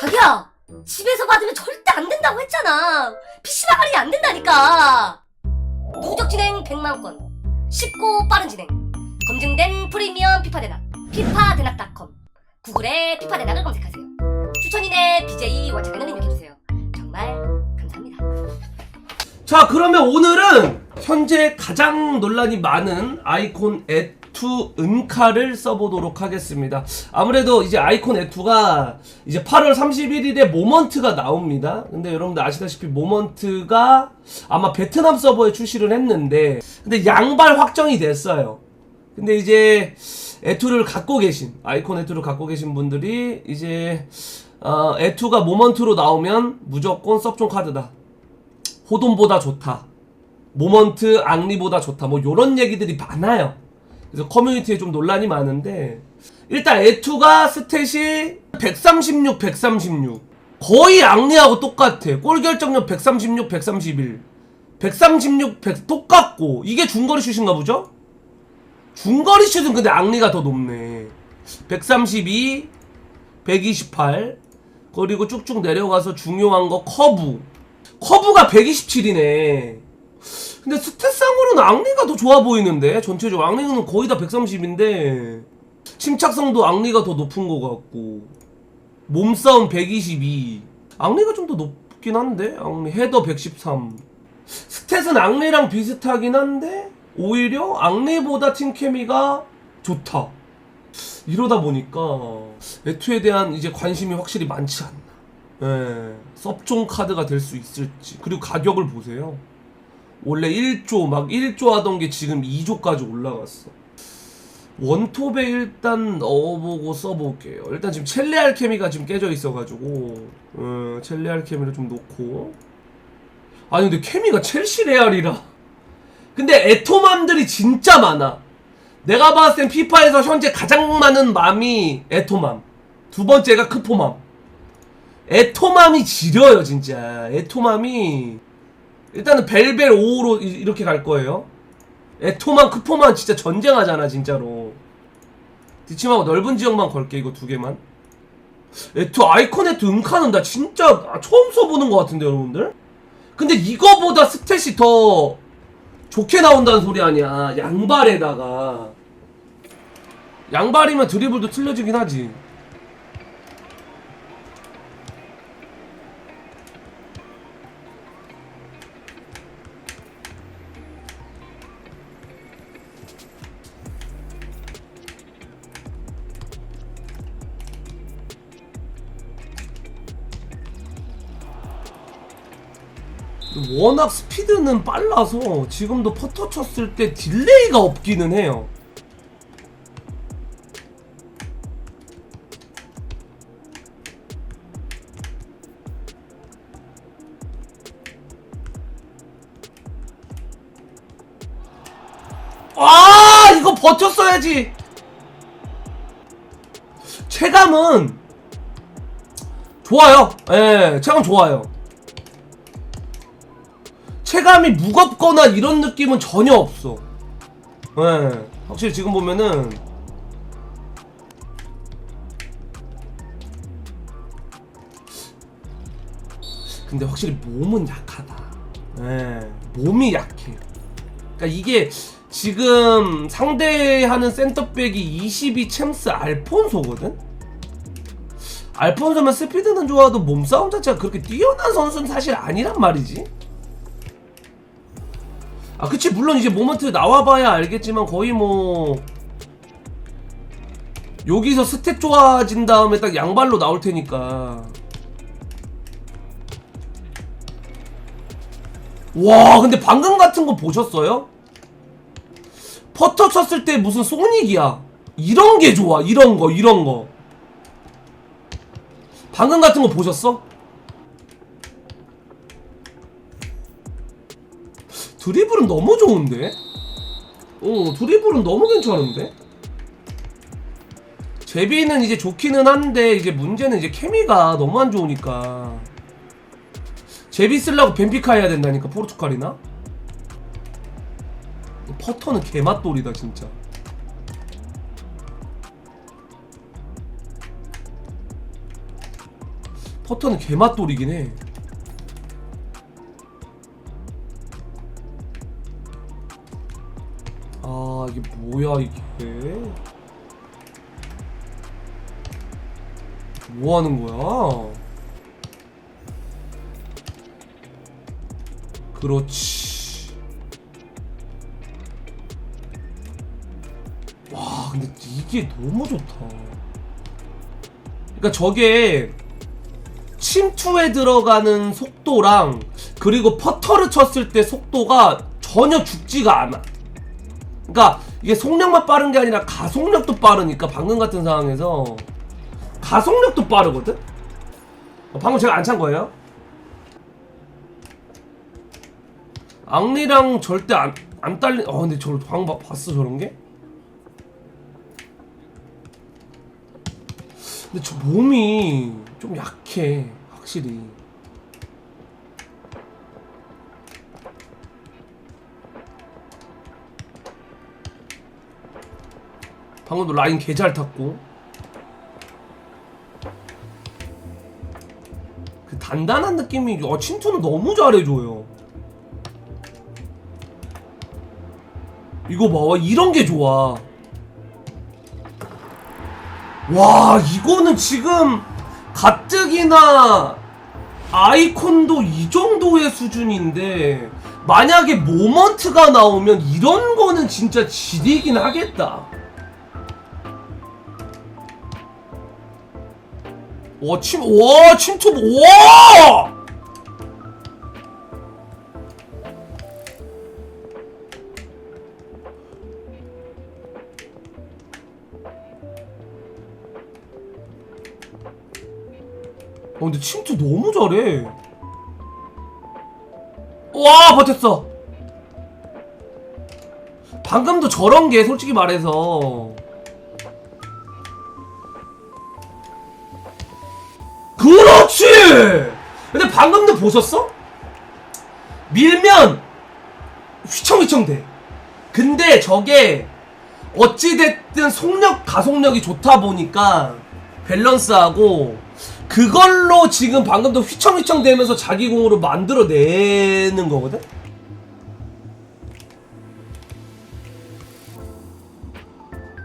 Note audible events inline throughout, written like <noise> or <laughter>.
자기야! 집에서 받으면 절대 안 된다고 했잖아! PC방 할인이 안 된다니까! 누적 진행 100만건. 쉽고 빠른 진행. 검증된 프리미엄 피파 대낙. 피파 대낙닷컴. 구글에 피파 대낙을 검색하세요. 추천인의 BJ 와차가는 입력해주세요. 정말 감사합니다. 자, 그러면 오늘은 현재 가장 논란이 많은 아이콘 앱 F2 음카를 써보도록 하겠습니다. 아무래도 이제 아이콘 F2가 이제 8월 31일에 모먼트가 나옵니다. 근데 여러분들 아시다시피 모먼트가 아마 베트남 서버에 출시를 했는데 근데 양발 확정이 됐어요. 근데 이제 에투를 갖고 계신 아이콘 에투를 갖고 계신 분들이 이제 어, 에투가 모먼트로 나오면 무조건 섭종 카드다. 호돈보다 좋다. 모먼트 앙리보다 좋다. 뭐 요런 얘기들이 많아요. 그래서 커뮤니티에 좀 논란이 많은데 일단 에투가 스탯이 136, 136 거의 앙리하고 똑같아. 골 결정력 136, 131 136, 100 똑같고 이게 중거리 슛인가 보죠? 중거리 슛은 근데 앙리가 더 높네. 132, 128 그리고 쭉쭉 내려가서 중요한 거 커브 커브가 127이네. 근데 스탯상으로는 앙리가 더 좋아 보이는데 전체적으로. 앙리는 거의 다 130인데 침착성도 앙리가 더 높은 것 같고 몸싸움 122 앙리가 좀 더 높긴 한데 앙리 헤더 113 스탯은 앙리랑 비슷하긴 한데 오히려 앙리보다 팀케미가 좋다. 이러다 보니까 에투에 대한 이제 관심이 확실히 많지 않나. 예, 섭종 카드가 될 수 있을지. 그리고 가격을 보세요 원래 1조 막 1조 하던 게 지금 2조까지 올라갔어. 원톱에 일단 넣어보고 써볼게요. 일단 지금 첼레 알케미가 지금 깨져 있어가지고 어, 첼레 알케미를 좀 놓고. 아니 근데 케미가 첼시 레알이라. 근데 에토맘들이 진짜 많아. 내가 봤을 땐 피파에서 현재 가장 많은 맘이 에토맘 두 번째가 크포맘. 에토맘이 지려요 진짜. 에토맘이 일단은 벨벨 5로 이렇게 갈 거예요. 에토맘 크포만 진짜 전쟁하잖아 진짜로. 디침하고 넓은 지역만 걸게 이거 두 개만. 에토 아이콘 에토 음카는 나 진짜 처음 써보는 것 같은데 여러분들? 근데 이거보다 스탯이 더 좋게 나온다는 소리 아니야. 양발에다가. 양발이면 드리블도 틀려지긴 하지 워낙 스피드는 빨라서 지금도 퍼터 쳤을 때 딜레이가 없기는 해요. 아 이거 버텼어야지. 체감은 좋아요. 예, 체감 좋아요. 체감이 무겁거나 이런 느낌은 전혀 없어. 예. 확실히 지금 보면은 근데 확실히 몸은 약하다. 예. 몸이 약해. 그러니까 이게 지금 상대하는 센터백이 22 챔스 알폰소거든? 알폰소면 스피드는 좋아도 몸싸움 자체가 그렇게 뛰어난 선수는 사실 아니란 말이지. 아 그치. 물론 이제 모먼트 나와봐야 알겠지만 거의 뭐 여기서 스탯 좋아진 다음에 딱 양발로 나올 테니까. 와 근데 방금 같은 거 보셨어요? 퍼터 쳤을 때 무슨 소닉이야? 이런 게 좋아. 이런 거 이런 거. 방금 같은 거 보셨어? 드리블은 너무 좋은데? 어, 드리블은 너무 괜찮은데? 제비는 이제 좋기는 한데 이제 문제는 이제 케미가 너무 안 좋으니까 제비 쓰려고 벤피카 해야 된다니까 포르투갈이나? 퍼터는 개맛돌이다 진짜 퍼터는 개맛돌이긴 해. 이게 뭐야 이게? 뭐 하는 거야? 그렇지. 와 근데 이게 너무 좋다. 그러니까 저게 침투에 들어가는 속도랑 그리고 퍼터를 쳤을 때 속도가 전혀 죽지가 않아. 그러니까 이게 속력만 빠른 게 아니라 가속력도 빠르니까 방금 같은 상황에서 가속력도 빠르거든. 어, 방금 제가 안 찬 거예요? 앙리랑 절대 안, 안 딸리. 어 근데 저 방금 봐- 봤어 저런 게? 근데 저 몸이 좀 약해 확실히 방금도 라인 개 잘 탔고. 그 단단한 느낌이 어 침투는 너무 잘해줘요. 이거 봐 이런 게 좋아. 와 이거는 지금 가뜩이나 아이콘도 이 정도의 수준인데 만약에 모먼트가 나오면 이런 거는 진짜 지리긴 하겠다 와, 침, 와, 침투, 와! 어, 근데 침투 너무 잘해. 와, 버텼어. 방금도 저런 게 솔직히 말해서 근데 방금도 보셨어? 밀면 휘청휘청 돼. 근데 저게 어찌됐든 속력, 가속력이 좋다 보니까 밸런스하고 그걸로 지금 방금도 휘청휘청 되면서 자기 공으로 만들어내는 거거든?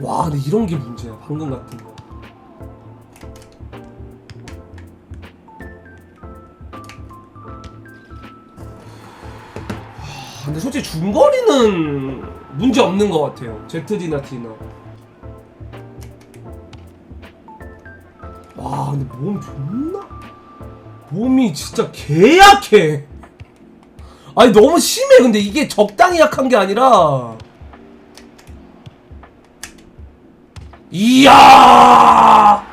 와, 근데 이런 게 문제야. 방금 같은 거. 근데 솔직히 중거리는 문제 없는 것 같아요. ZD나 D나. 와, 근데 몸 존나. 몸이 진짜 개약해. 아니, 너무 심해. 근데 이게 적당히 약한 게 아니라. 이야!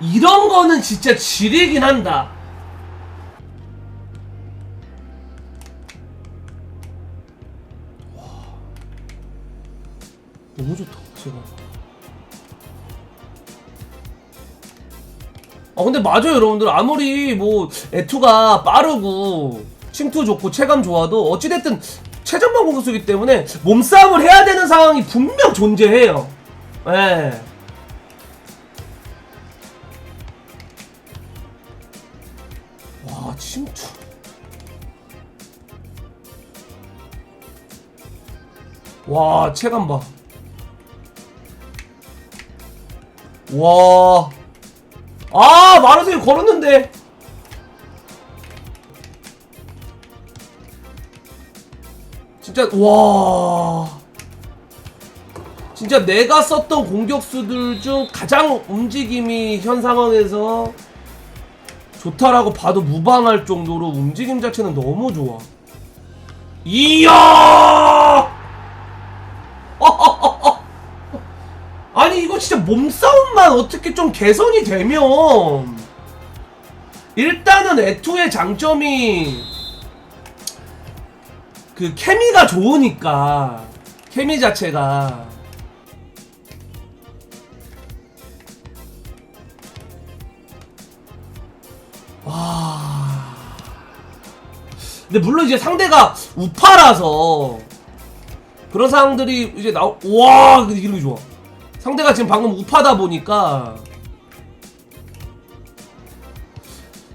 이런 거는 진짜 지리긴 한다. 너무 좋다 제가 아 근데 맞아요 여러분들. 아무리 뭐 에투가 빠르고 침투 좋고 체감 좋아도 어찌됐든 최전방 공격수기 때문에 몸싸움을 해야 되는 상황이 분명 존재해요. 예. 와 침투. 와 체감 봐 와. 아, 마르세유 걸었는데. 진짜, 와. 진짜 내가 썼던 공격수들 중 가장 움직임이 현 상황에서 좋다라고 봐도 무방할 정도로 움직임 자체는 너무 좋아. 이야! <laughs> 아니 이거 진짜 몸싸움만 어떻게 좀 개선이 되면. 일단은 에투의 장점이 그 케미가 좋으니까 케미 자체가. 와. 근데 물론 이제 상대가 우파라서 그런 상황들이 이제 나오 와 근데 이런 게 좋아 상대가 지금 방금 우파다 보니까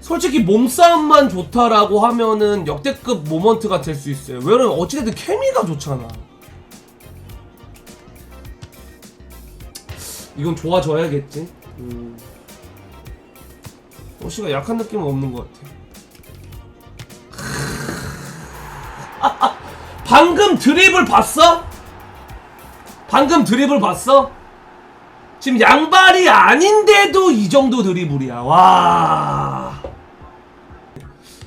솔직히 몸싸움만 좋다라고 하면은 역대급 모먼트가 될 수 있어요. 왜냐면 어찌됐든 케미가 좋잖아. 이건 좋아져야겠지. 음. 호시가 약한 느낌은 없는 것 같아. <laughs> 방금 드립을 봤어? 방금 드립을 봤어? 지금 양발이 아닌데도 이 정도 드리블이야. 와.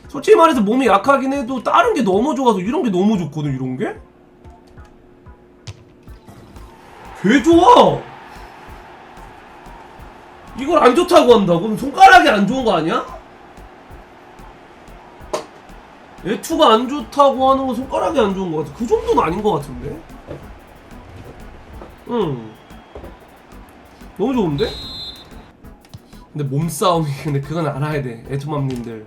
솔직히 말해서 몸이 약하긴 해도 다른 게 너무 좋아서 이런 게 너무 좋거든, 이런 게? 개 좋아! 이걸 안 좋다고 한다고? 그럼 손가락이 안 좋은 거 아니야? 애투가 안 좋다고 하는 건 손가락이 안 좋은 거 같아. 그 정도는 아닌 거 같은데? 응. 너무 좋은데? 근데 몸싸움이 근데 그건 알아야 돼. 에토맘님들.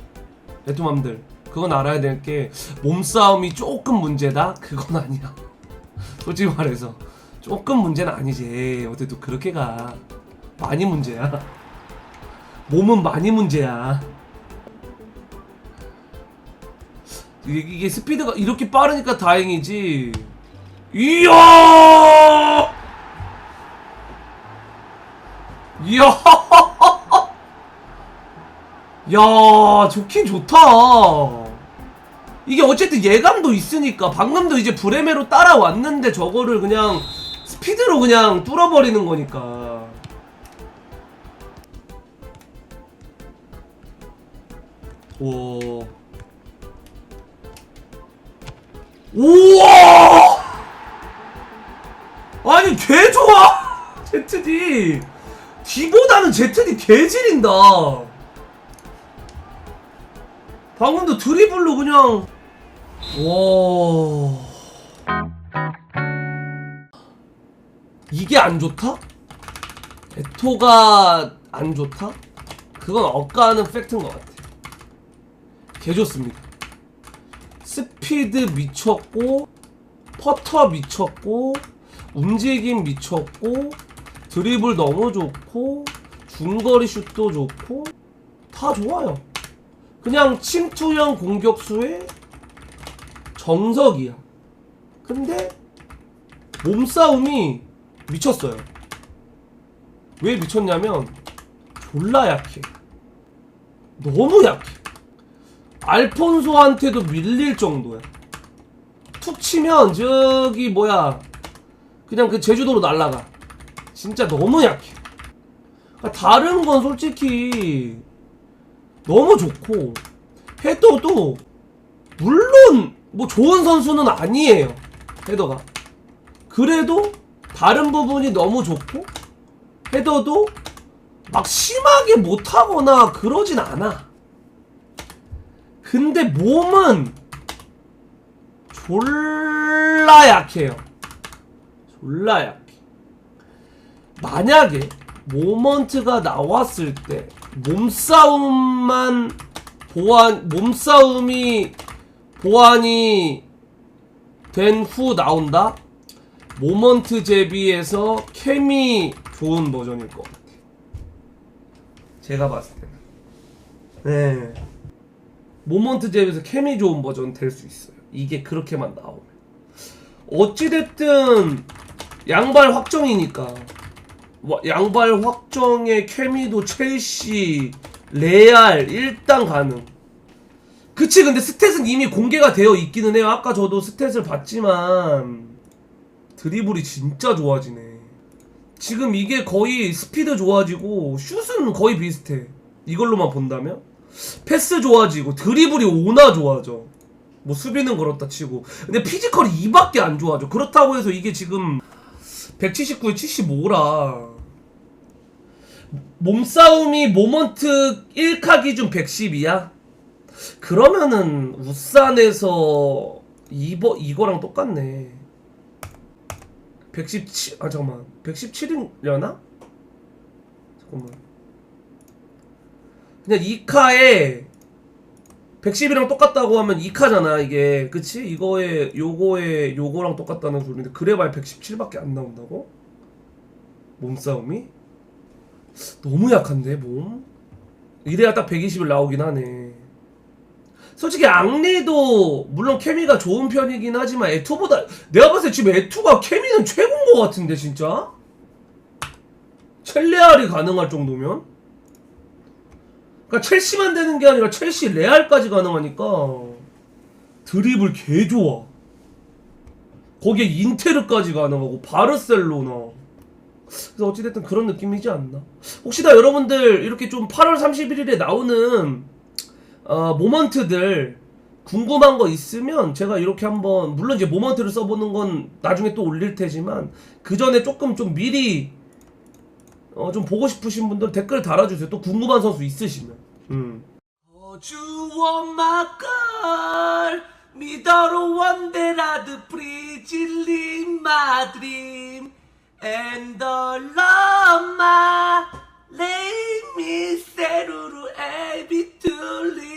에토맘들. 그건 알아야 될 게 몸싸움이 조금 문제다? 그건 아니야. <laughs> 솔직히 말해서. 조금 문제는 아니지. 또 그렇게 가? 많이 문제야. 몸은 많이 문제야. 이게, 이게 스피드가 이렇게 빠르니까 다행이지. 이야 이야. <laughs> 야 좋긴 좋다. 이게 어쨌든 예감도 있으니까 방금도 이제 브레메로 따라왔는데 저거를 그냥 스피드로 그냥 뚫어버리는 거니까. 오 우와! 아니 개 좋아! <laughs> ZD D보다는 ZD 개질인다. 방금도 드리블로 그냥. 와. 이게 안 좋다? 에토가 안 좋다? 그건 억까하는 팩트인 것 같아. 개 좋습니다. 스피드 미쳤고 퍼터 미쳤고 움직임 미쳤고 드리블 너무 좋고 중거리 슛도 좋고 다 좋아요. 그냥 침투형 공격수의 정석이야. 근데 몸싸움이 미쳤어요. 왜 미쳤냐면 졸라 약해. 너무 약해. 알폰소한테도 밀릴 정도야. 툭 치면 저기 뭐야 그냥 그 제주도로 날라가. 진짜 너무 약해. 그러니까 다른 건 솔직히 너무 좋고 헤더도 물론 뭐 좋은 선수는 아니에요. 헤더가. 그래도 다른 부분이 너무 좋고 헤더도 막 심하게 못하거나 그러진 않아. 근데 몸은 졸라 약해요. 졸라 약해. 만약에 모먼트가 나왔을 때 몸싸움만 보완 몸싸움이 보완이 된 후 나온다? 모먼트 제비에서 케미 좋은 버전일 것 같아. 제가 봤을 때는. 네. 모먼트 제비에서 케미 좋은 버전 될 수 있어요. 이게 그렇게만 나오면. 어찌됐든 양발 확정이니까 와, 양발 확정의 케미도 첼시, 레알 일단 가능. 그치 근데 스탯은 이미 공개가 되어 있기는 해요. 아까 저도 스탯을 봤지만 드리블이 진짜 좋아지네. 지금 이게 거의 스피드 좋아지고 슛은 거의 비슷해. 이걸로만 본다면 패스 좋아지고 드리블이 오나 좋아져. 뭐 수비는 그렇다 치고 근데 피지컬이 이밖에 안 좋아져. 그렇다고 해서 이게 지금 179에 75라 몸싸움이 모먼트 1카 기준 110이야? 그러면은 울산에서 이거 이거랑 똑같네. 117, 아 잠깐만, 117이려나? 잠깐만. 그냥 2카에 110이랑 똑같다고 하면 2카잖아 이게, 그치? 이거에 요거에 요거랑 똑같다는 소리인데 그래봐야 117밖에 안 나온다고? 몸싸움이? 너무 약한데 몸? 이래야 딱 120을 나오긴 하네. 솔직히 앙리도 물론 케미가 좋은 편이긴 하지만 에투보다 내가 봤을 때 지금 에투가 케미는 최고인 것 같은데 진짜? 첼레알이 가능할 정도면? 그러니까 첼시만 되는 게 아니라 첼시 레알까지 가능하니까 드리블 개 좋아. 거기에 인테르까지 가능하고 바르셀로나. 그래서 어찌됐든 그런 느낌이지 않나. 혹시 나 여러분들 이렇게 좀 8월 31일에 나오는 어, 모먼트들 궁금한 거 있으면 제가 이렇게 한번 물론 이제 모먼트를 써보는 건 나중에 또 올릴 테지만 그 전에 조금 좀 미리 어, 좀 보고 싶으신 분들 댓글 달아주세요. 또 궁금한 선수 있으시면. 음. 미더로 원데라드 프리질린 마드림 And the Lama, lay me, Seruru, eh, Abituli.